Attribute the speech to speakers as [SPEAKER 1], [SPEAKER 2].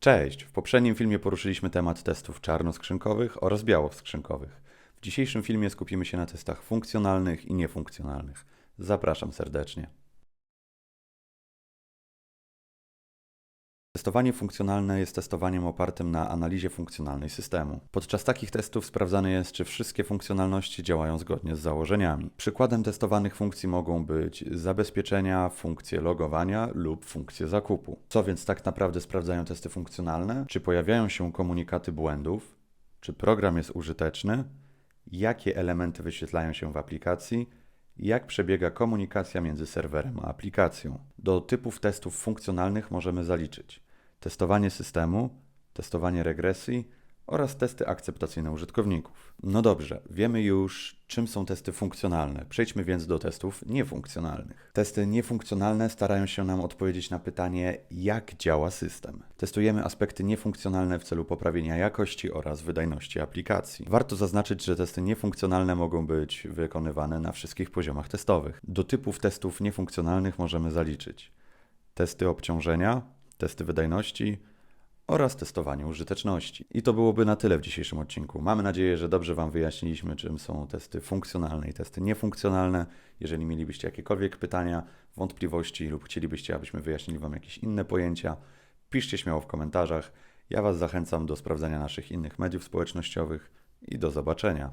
[SPEAKER 1] Cześć! W poprzednim filmie poruszyliśmy temat testów czarnoskrzynkowych oraz białoskrzynkowych. W dzisiejszym filmie skupimy się na testach funkcjonalnych i niefunkcjonalnych. Zapraszam serdecznie. Testowanie funkcjonalne jest testowaniem opartym na analizie funkcjonalnej systemu. Podczas takich testów sprawdzane jest, czy wszystkie funkcjonalności działają zgodnie z założeniami. Przykładem testowanych funkcji mogą być zabezpieczenia, funkcje logowania lub funkcje zakupu. Co więc tak naprawdę sprawdzają testy funkcjonalne? Czy pojawiają się komunikaty błędów? Czy program jest użyteczny? Jakie elementy wyświetlają się w aplikacji? Jak przebiega komunikacja między serwerem a aplikacją? Do typów testów funkcjonalnych możemy zaliczyć testowanie systemu, testowanie regresji oraz testy akceptacyjne użytkowników. No dobrze, wiemy już, czym są testy funkcjonalne. Przejdźmy więc do testów niefunkcjonalnych. Testy niefunkcjonalne starają się nam odpowiedzieć na pytanie, jak działa system. Testujemy aspekty niefunkcjonalne w celu poprawienia jakości oraz wydajności aplikacji. Warto zaznaczyć, że testy niefunkcjonalne mogą być wykonywane na wszystkich poziomach testowych. Do typów testów niefunkcjonalnych możemy zaliczyć testy obciążenia, testy wydajności oraz testowanie użyteczności. I to byłoby na tyle w dzisiejszym odcinku. Mamy nadzieję, że dobrze Wam wyjaśniliśmy, czym są testy funkcjonalne i testy niefunkcjonalne. Jeżeli mielibyście jakiekolwiek pytania, wątpliwości lub chcielibyście, abyśmy wyjaśnili Wam jakieś inne pojęcia, piszcie śmiało w komentarzach. Ja Was zachęcam do sprawdzania naszych innych mediów społecznościowych i do zobaczenia.